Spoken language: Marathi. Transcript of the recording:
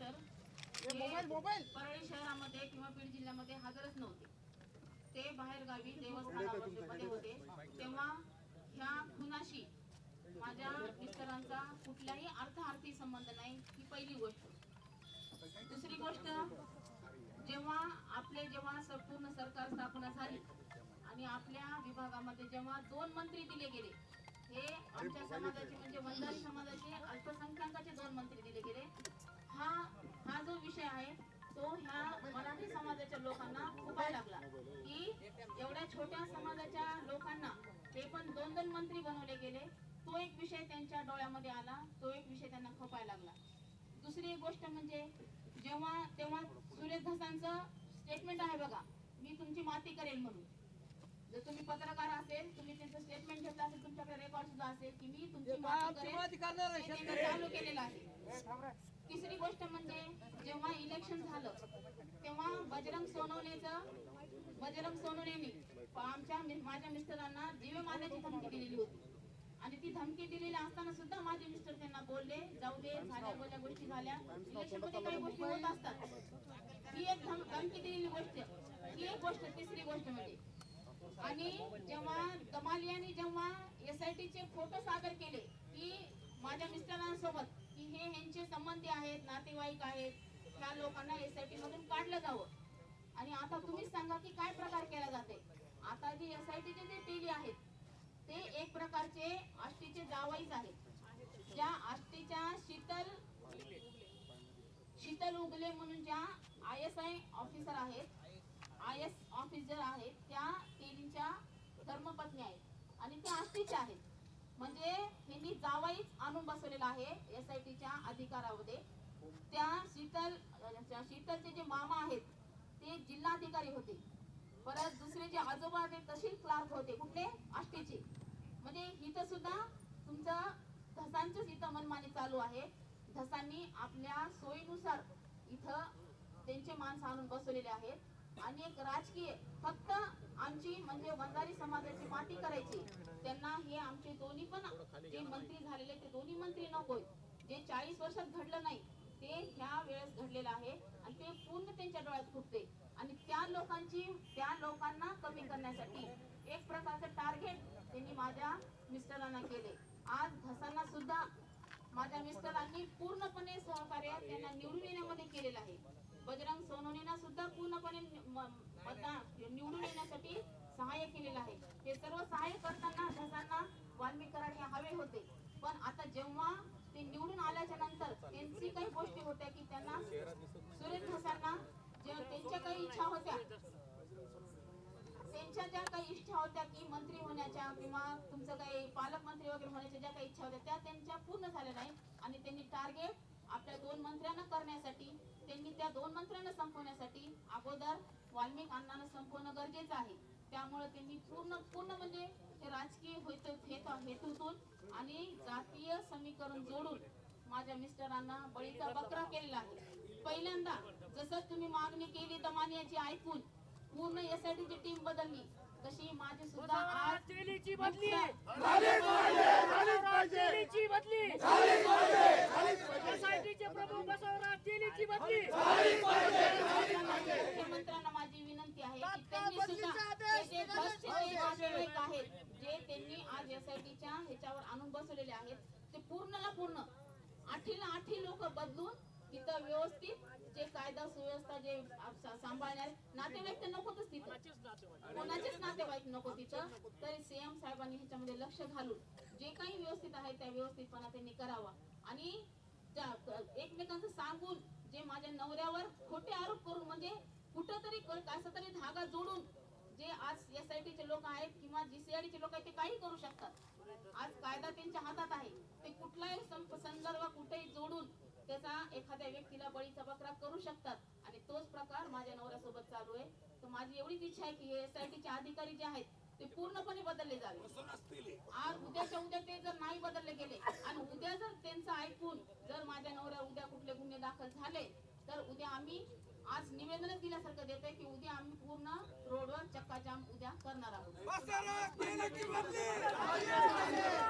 हे परळी शहरामध्ये किंवा बीड जिल्ह्यामध्ये हजरच नव्हते. ते बाहेर गावी देवस्थानामध्ये होते. तेव्हा ह्या खुनाशी माझ्या मिस्टरांचा कुठलाही अर्थार्थी संबंध नाही ही पहिली गोष्ट. दुसरी गोष्ट जेव्हा आपले जेव्हा संपूर्ण सरकार स्थापना झाली आणि आपल्या विभागामध्ये जेव्हा दोन मंत्री दिले गेले हे आमच्या समाजाचे म्हणजे वंजारी समाजाचे अल्पसंख्याकाचे तो ह्या मराठी समाजाच्या लोकांना खुपायला लागला. की एवढ्या छोट्या समाजाच्या लोकांना ते पण दोन दोन मंत्री बनवले गेले. तो एक विषय त्यांच्या डोळ्यामध्ये आला. तो एक विषय त्यांना खपायला लागला. दुसरी एक गोष्ट म्हणजे जेव्हा तेव्हा सुरेश धसांचं स्टेटमेंट आहे बघा मी तुमची माती करेल म्हणून. जर तुम्ही पत्रकार असेल तुम्ही त्यांचं स्टेटमेंट घेतलं असेल तुमच्याकडे रेकॉर्ड सुद्धा असेल की मी तुमची माती करेल त्यांनी चालू केलेलं आहे. तिसरी गोष्ट म्हणजे जेव्हा इलेक्शन झालं तेव्हा बजरंग सोनवणेचं बजरंग सोनवणेने आमच्या माझ्या मिस्टरांना जीवे मारण्याची धमकी दिलेली होती. आणि ती धमकी दिलेली असताना सुद्धा माझे मिस्टर त्यांना बोलले जाऊ दे झाल्या बोल्या गोष्टी झाल्या. इलेक्शनमध्ये काही गोष्टी होत असतात. ही एक धम- धमकी दिलेली गोष्ट ही एक गोष्ट तिसरी गोष्ट म्हणजे. आणि जेव्हा कमाल यांनी जेव्हा एस आय चे फोटो सादर केले की माझ्या मिस्टरांसोबत हे ह्यांचे संबंधी आहेत नातेवाईक आहेत ह्या लोकांना एस आय टी मधून काढलं जावं. आणि आता तुम्हीच सांगा की काय प्रकार केला जाते. आता जे एस आय टीचे जे टीव्ही आहेत ते एक प्रकारचे आष्टीचे जावाईच आहेत. ज्या आष्टीच्या शीतल शीतल उगले म्हणून ज्या आय एस आय ऑफिसर आहेत आय एस ऑफिसर आहेत त्या तेलींच्या धर्मपत्नी आहेत. आणि त्या आष्टीच्या आहेत. म्हणजे ह्यांनी आणून बसवलेला आहे एस आय टीच्या अधिकारामध्ये. त्या शीतल शीतलचे जे मामा आहेत ते जिल्हाधिकारी होते. परत दुसरे जे आजोबा ते तहसील क्लार्क होते. कुठले? आष्टीचे. म्हणजे इथं सुद्धा तुमचं धसांचंच इथं मनमानी चालू आहे. धसांनी आपल्या सोयीनुसार इथं त्यांचे माणसं आणून बसवलेले आहेत. आणि एक राजकीय फक्त आमची म्हणजे वंजारी समाजाची माती करायची. त्यांना हे आमचे दोन्ही पण जे मंत्री झालेले ते दोन्ही मंत्री नकोय जे चाळीस वर्षात घडलं नाही ते ह्या वेळेस घडलेलं आहे आणि ते पूर्ण त्यांच्या डोळ्यात फुटते. आणि त्या लोकांची त्या लोकांना कमी करण्यासाठी एक प्रकारचं टार्गेट त्यांनी माझ्या मिस्टरांना केले. आज धसांना सुद्धा माझ्या मिस्टरांनी पूर्णपणे सहकार्य त्यांना निवडून येण्यामध्ये केलेलं आहे. बजरंग सोनवणेना सुद्धा पूर्णपणे मतदान सहाय्य केलेलं आहे. हे सर्व सहाय्य करताना धसांना वाल्मिक हवे होते. पण आता जेव्हा ते निवडून आल्याच्यानंतर त्यांची काही गोष्टी होत्या की त्यांना सुरेश जेव्हा त्यांच्या काही इच्छा होत्या त्यांच्या ज्या काही इच्छा होत्या की मंत्री होण्याच्या किंवा तुमचं काही पालकमंत्री वगैरे होण्याच्या ज्या काही इच्छा होत्या त्या त्यांच्या पूर्ण झाल्या नाही. आणि त्यांनी टार्गेट आपल्या दोन मंत्र्यांना करण्यासाठी त्यांनी त्या दोन मंत्र्यांना संपवण्यासाठी अगोदर वाल्मिक अण्णांना संपवणं गरजेचं आहे. त्यामुळे त्यांनी पूर्ण पूर्ण म्हणजे हे राजकीय हेतू हेतू- हेतूतून आणि जातीय समीकरण जोडून माझ्या मिस्टरांना बळीचा बकरा केलेला आहे. पहिल्यांदा जसं तुम्ही मागणी केली दमानियाची ऐकून पूर्ण एसआयटी ची टीम बदलली. तशी माझी सुद्धा आज बदली. प्रमुख बसवराज बदली मुख्यमंत्र्यांना माझी विनंती आहे की त्यांनी सुद्धा ते जे बसचे जे नातेवाईक आहेत जे त्यांनी आज एसआयटीच्या ह्याच्यावर आणून बसवलेले आहेत ते पूर्णला पूर्ण. आठीला आठी लोक बदलून तिथं व्यवस्थित जे कायदा सुव्यवस्था जे सांभाळणार नातेवाईक तर नकोच तिथं. कोणाचेच नातेवाईक नको तिथं. तरी सीएम साहेबांनी ह्याच्यामध्ये लक्ष घालून जे काही व्यवस्थित आहे त्या व्यवस्थितपणा त्यांनी करावा. आणि एकमेकांचं सांगून जे माझ्या नवऱ्यावर खोटे आरोप करून म्हणजे कुठंतरी तरी असं तरी धागा जोडून जे आज एस आय चे लोक आहेत किंवा जीसीआयडी चे लोक आहेत ते काही करू शकतात. आज कायदा त्यांच्या हातात आहे. ते कुठलाही संदर्भ कुठेही जोडून त्याचा एखाद्या व्यक्तीला बळीचा बकरा करू शकतात. आणि तोच प्रकार माझ्या नवऱ्यासोबत चालू आहे. तर माझी एवढीच इच्छा आहे की एस आय चे अधिकारी जे आहेत ते पूर्णपणे बदलले जावे. आज उद्याच्या उद्या ते जर नाही बदलले गेले आणि उद्या जर त्यांचं ऐकून जर माझ्या नवऱ्या उद्या कुठले गुन्हे दाखल झाले उद्या आम्ही आज निवेदनच दिल्यासारखं देतोय की उद्या आम्ही पूर्ण रोडवर चक्काजाम उद्या करणार आहोत.